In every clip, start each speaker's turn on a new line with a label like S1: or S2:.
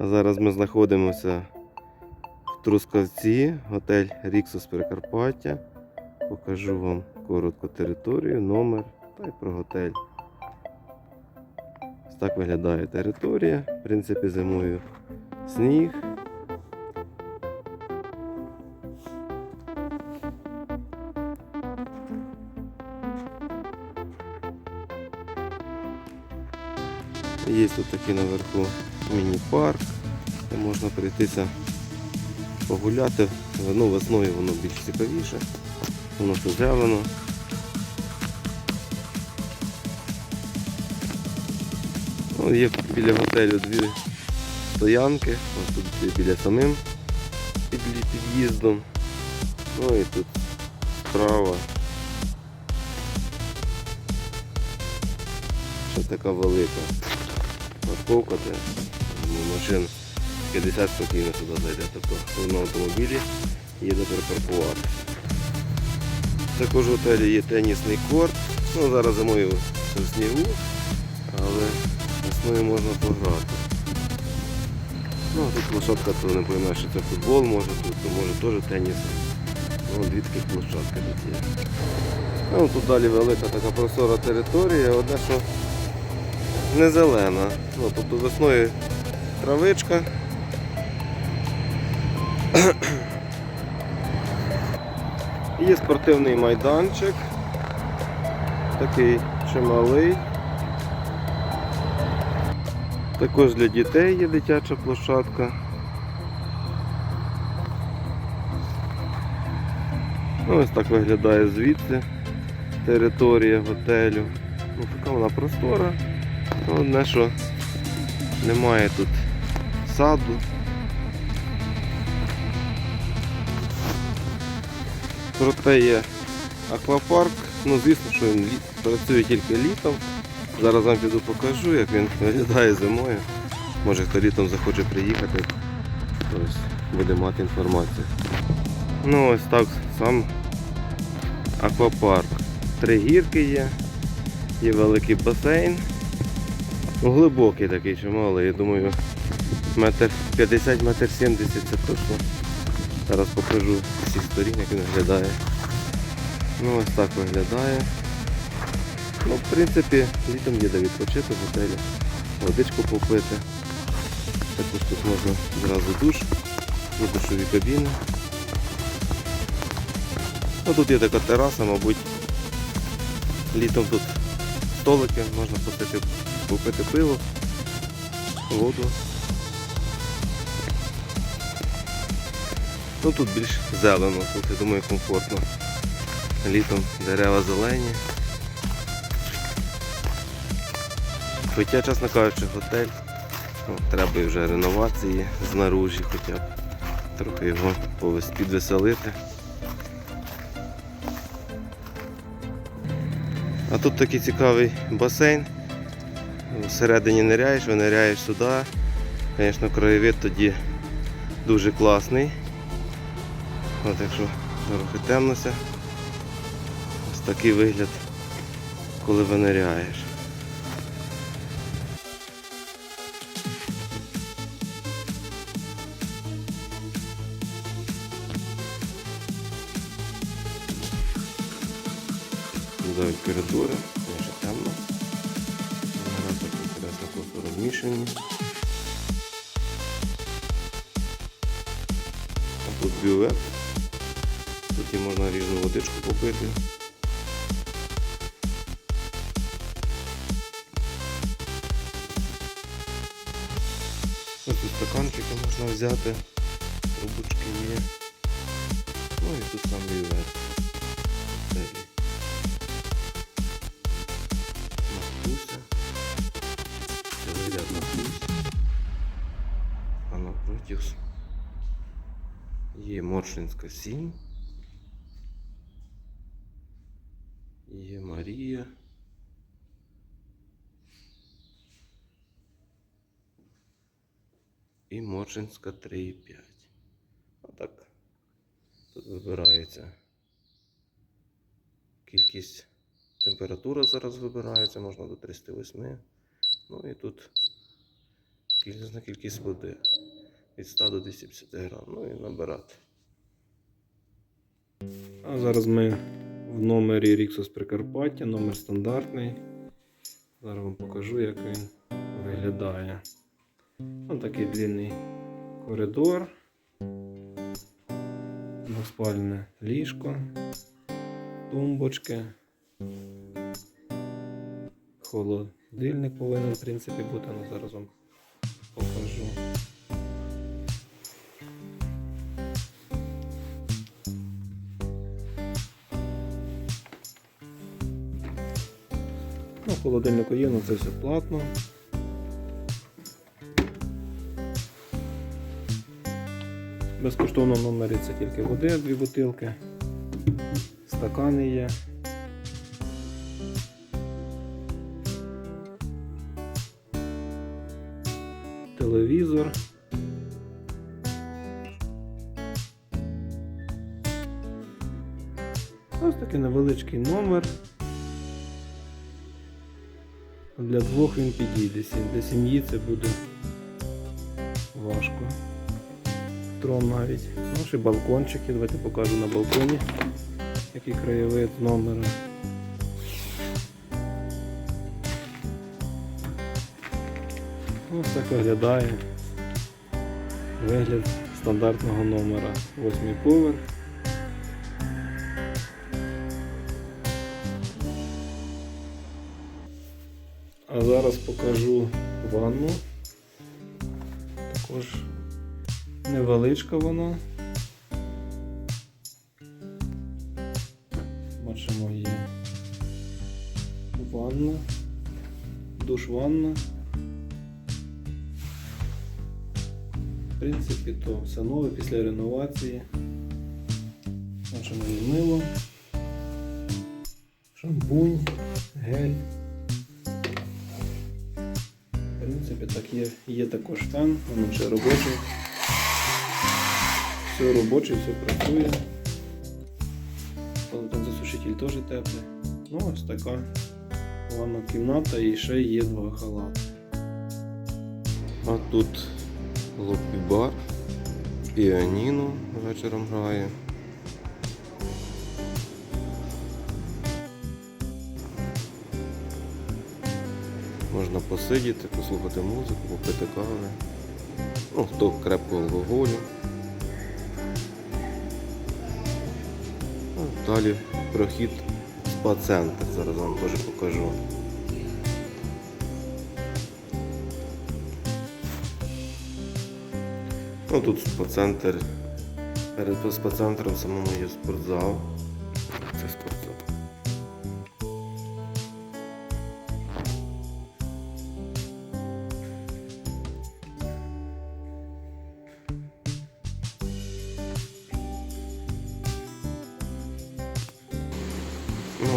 S1: А зараз ми знаходимося в Трускавці, готель Ріксус Прикарпаття. Покажу вам коротко територію, номер та й про готель. Ось так виглядає територія. В принципі, зимою сніг. Є тут такий наверху міні-парк, де можна прийтися погуляти. Ну, весною воно більш цікавіше. Воно зелено. Ну, є біля готелю дві стоянки. Ось тут біля самим під'їздом. Ну і тут справа. Ще така велика парковка, ну, машин 50 спокійно сюди зайде. Тобто на автомобілі їде припаркувати. Також в готелі є тенісний корт. Ну, зараз зимою в снігу, але весною можна пограти. Ну, тут площадка, то не поймеш, що це футбол може, тут то може теж теніс. Ну, дві такі площадки тут є. Ну, тут далі велика така прозора територія, одне, що не зелена. Ну, тобто весною травичка. Є спортивний майданчик. Такий чималий. Також для дітей є дитяча площадка. Ну, ось так виглядає звідси територія готелю. Ну, така вона простора. Одне, що немає тут саду. Проте є аквапарк. Ну, звісно, що він працює тільки літом. Зараз вам піду покажу, як він виглядає зимою. Може хто літом захоче приїхати, ось буде мати інформацію. Ну ось так сам аквапарк. Три гірки є, є великий басейн. Глибокий такий чималий, я думаю, метр 50 метр 70 це точно. Зараз покажу з всіх сторін, як виглядає. Ну ось так виглядає. Ну, в принципі, літом є де відпочити в готелі, водичку попити. Також тут можна зразу душ, душові кабіни. Ну, тут є така тераса, мабуть. Літом тут столики, можна попити, попити пиво, воду. Ну тут більш зелено, тут я думаю комфортно. Літом дерева зелені. Хоча, чесно кажучи, готель. Ну, треба вже реновації знаружі, хоча б трохи його підвеселити. А тут такий цікавий басейн. Всередині ниряєш, виниряєш сюди. Звісно, краєвид тоді дуже класний. От якщо трохи темнося. Ось такий вигляд, коли виниряєш. Вдоль коридори, дуже темно. Зараз так інтересно просто розміщені. А тут бювет. Тут можна різну водичку попити. Ось тут стаканчики можна взяти, трубочки є. Ну і тут сам. Матуся. Це вигляд матусь. А напротив є Моршинська 7. Є Марія. І 3,5. Отак. Тут вибирається кількість Температура зараз вибирається, можна до 38. Ну і тут різна кількість води. Від 100 до 250 грам. Ну і набирати.
S2: А зараз ми в номері Ріксос Прикарпаття, номер стандартний. Зараз вам покажу, як він виглядає. Ось такий длинний коридор. Двоспальне ліжко, тумбочки. Холодильник повинен, в принципі, бути, але зараз вам покажу. Ну, в холодильнику є, але це все платно. Безкоштовно в номері це тільки води, дві бутилки, стакани є. Телевізор. Ось такий невеличкий номер. Для двох він підійде. Для сім'ї це буде важко. Трон навіть. Ну, ще балкончики. Давайте покажу на балконі, який краєвид номера. Ось так виглядає вигляд стандартного номера. Восьмий поверх. А зараз покажу ванну. Також невеличка вона. Бачимо є ванна, душ ванна. В принципі, то все нове після реновації. Бачимо є мило, шампунь, гель. В принципі, так є, є також фен, він вже робочий. Все робоче, все працює. Полотенцесушитель теж теплий. Ну, ось така ванна кімната і ще є два халати.
S1: А тут лобі-бар, піаніно вечором грає. Можна посидіти, послухати музику, попити кави. Ну, хто крепкого алкоголю. Далі прохід спа-центр. Зараз вам теж покажу. Ну тут спа-центр. Перед спа-центром самому є спортзал.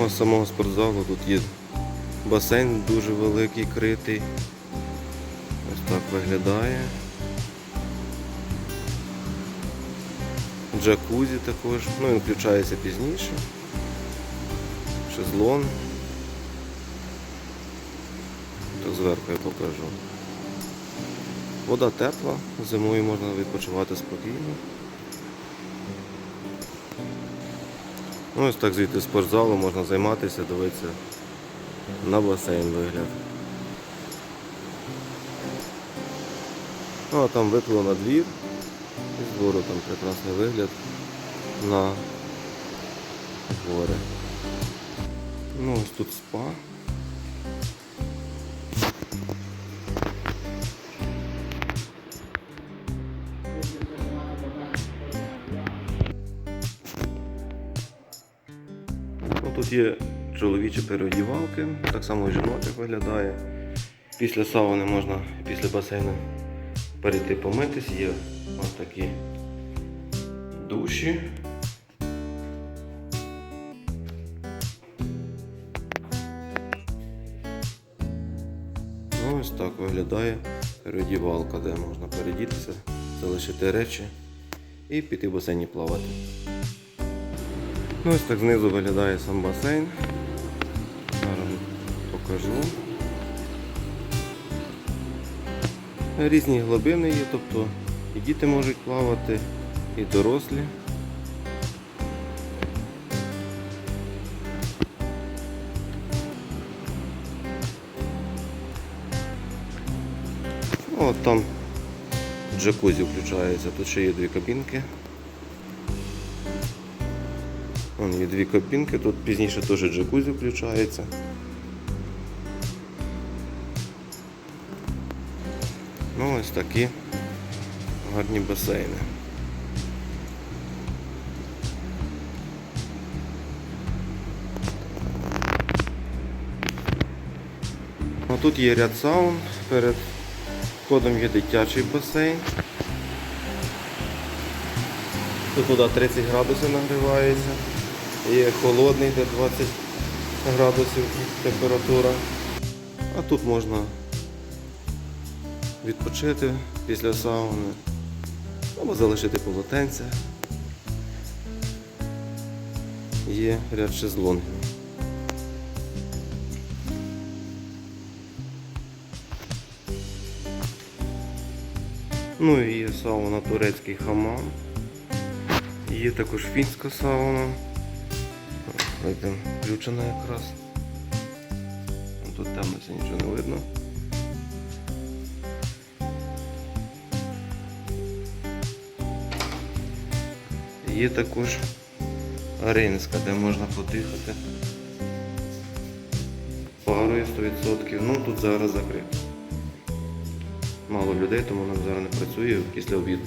S1: Ну, самого спортзалу тут є басейн дуже великий, критий. Ось так виглядає. Джакузі також, ну він включається пізніше. Шезлон. Так зверху я покажу. Вода тепла, зимою можна відпочивати спокійно. Ну, ось так звідти спортзалу можна займатися, дивитися на басейн вигляд. Ну а там випло на двір. І збору там прекрасний вигляд на гори. Ну ось тут спа. Ну, є чоловічі переодівалки, так само і жіночок виглядає. Після сауни можна після басейну перейти помитись, є ось такі душі. Ну, ось так виглядає передівалка, де можна передітися, залишити речі і піти в басейні плавати. Ну, ось так знизу виглядає сам басейн. Зараз покажу. Різні глибини є, тобто і діти можуть плавати, і дорослі. От там джакузі включається, тут ще є дві кабінки. Вон є дві кабінки, тут пізніше теж джакузі включається. Ну ось такі гарні басейни. А тут є ряд саун, перед входом є дитячий басейн. Тут туди 30 градусів нагрівається. Є холодний, де 20 градусів температура. А тут можна відпочити після сауни або залишити полотенця. Є ряд шезлонгів. Ну і є сауна турецький хамам. Є також фінська сауна. Бачите, включена якраз. Тут темно все нічого не видно. Є також Аринська, де можна подихати. Парою 100%. Ну тут зараз закрито. Мало людей, тому вона зараз не працює після обіду.